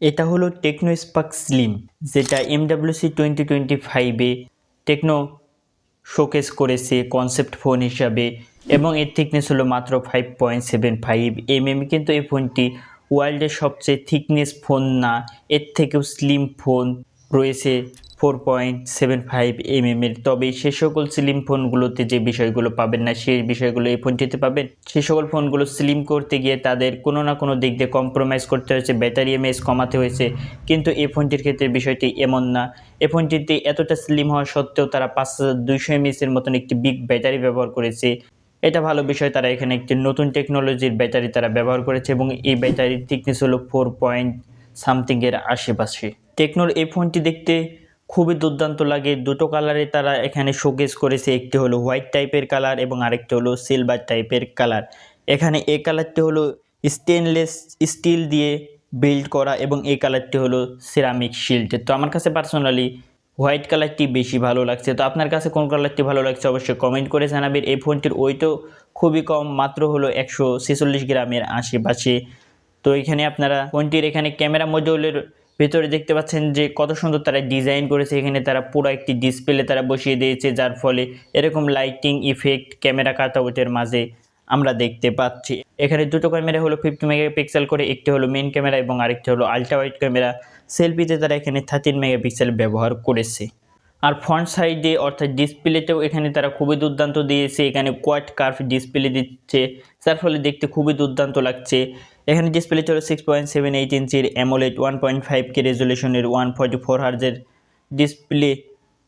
এটা হলো techno Spark Slim যেটা এমডাব্লিউসি টোয়েন্টি টোয়েন্টি ফাইভে টেকনো শোকেস করেছে কনসেপ্ট ফোন হিসাবে, এবং এর থিকনেস হলো মাত্র five point seven five M M কিন্তু এই ফোনটি ওয়ার্ল্ডের সবচেয়ে থিকনেস ফোন না, এর থেকেও স্লিম ফোন রয়েছে ফোর পয়েন্ট সেভেন ফাইভ এমএমের তবে সে সকল স্লিম ফোনগুলোতে যে বিষয়গুলো পাবেন না সেই বিষয়গুলো এই ফোনটিতে পাবেন। সে সকল ফোনগুলো স্লিম করতে গিয়ে তাদের কোনো না কোনো দিক দিয়ে কম্প্রোমাইজ করতে হয়েছে ব্যাটারি এমএস কমাতে হয়েছে। কিন্তু এই ফোনটির ক্ষেত্রে বিষয়টি এমন না। এই ফোনটিতে এতটা স্লিম হওয়া সত্ত্বেও তারা পাঁচ হাজার দুইশো এমএসের মতন একটি বিগ ব্যাটারি ব্যবহার করেছে। এটা ভালো বিষয়, তারা এখানে একটি নতুন টেকনোলজির ব্যাটারি তারা ব্যবহার করেছে এবং এই ব্যাটারির থিকনেস হলো ফোর পয়েন্ট সামথিংয়ের আশেপাশে। টেকনোর এই ফোনটি দেখতে খুবই দুর্দান্ত লাগে। দুটো কালারে তারা এখানে শোকেস করেছে। একটি হলো হোয়াইট টাইপের কালার এবং আরেকটি হলো সিলভার টাইপের কালার এখানে এই কালারটি হলো স্টেনলেস স্টিল দিয়ে বিল্ড করা এবং এই কালারটি হলো সিরামিক শিল্ড তো আমার কাছে পার্সোনালি হোয়াইট কালারটি বেশি ভালো লাগছে। তো আপনার কাছে কোন কালারটি ভালো লাগছে অবশ্যই কমেন্ট করে জানাবেন। এই ফোনটির ওইটাও খুবই কম, মাত্র হলো একশো ছেচল্লিশ গ্রামের আশেপাশে। তো এখানে আপনারা ফোনটির এখানে ক্যামেরা মডিউলের ভেতরে দেখতে পাচ্ছেন যে কত সুন্দর তারা ডিজাইন করেছে, এখানে তারা পুরো একটি ডিসপ্লে তারা বসিয়ে দিয়েছে, যার ফলে এরকম লাইটিং ইফেক্ট ক্যামেরা কাটাউটের মাঝে আমরা দেখতে পাচ্ছি। এখানে দুটো ক্যামেরা হলো ফিফটি মেগাপিক্সেল করে, একটি হলো মেন ক্যামেরা এবং আরেকটি হলো আলট্রা ওয়াইড ক্যামেরা সেলফিতে তারা এখানে থার্টিন মেগাপিক্সেল ব্যবহার করেছে। আর ফ্রন্ট সাইডে অর্থাৎ ডিসপ্লেতেও এখানে তারা খুবই দুর্দান্ত দিয়েছে। এখানে কোয়াড কার্ভ ডিসপ্লে দিচ্ছে। যার ফলে দেখতে খুবই দুর্দান্ত লাগছে। এখানে ডিসপ্লে হলো সিক্স পয়েন্ট সেভেন এইট ইঞ্চির AMOLED one point five K রেজলিউশনের one forty four হার্জের ডিসপ্লে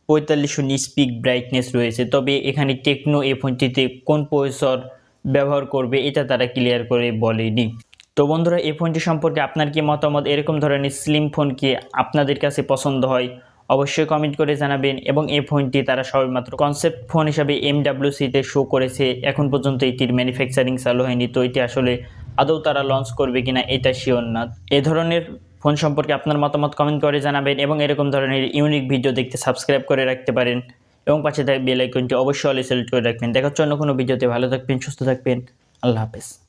পঁয়তাল্লিশশো নিস্পিক ব্রাইটনেস রয়েছে। তবে এখানে টেকনো এ ফোনটিতে কোন প্রসেসর ব্যবহার করবে, এটা তারা ক্লিয়ার করে বলেনি। তো বন্ধুরা, এই ফোনটি সম্পর্কে আপনার কি মতামত? এরকম ধরনের স্লিম ফোন কি আপনাদের কাছে পছন্দ হয়? অবশ্যই কমেন্ট করে জানাবেন এবং এই ফোনটি তারা সবেমাত্র কনসেপ্ট ফোন হিসাবে এমডাব্লিউসিতে শো করেছে। এখন পর্যন্ত এটির ম্যানুফ্যাকচারিং চালু হয়নি, তো এটি আসলে আদৌ তারা লঞ্চ করবে কিনা এটা শিওর না। এ ধরনের ফোন সম্পর্কে আপনার মতামত কমেন্ট করে জানাবেন এবং এরকম ধরনের ইউনিক ভিডিও দেখতে সাবস্ক্রাইব করে রাখতে পারেন। এবং পাশে থাকা বেল আইকনটি অবশ্যই অলে সিলেক্ট করে রাখবেন। দেখার জন্য কোনো ভিডিওতে ভালো থাকবেন, সুস্থ থাকবেন। আল্লাহ হাফেজ।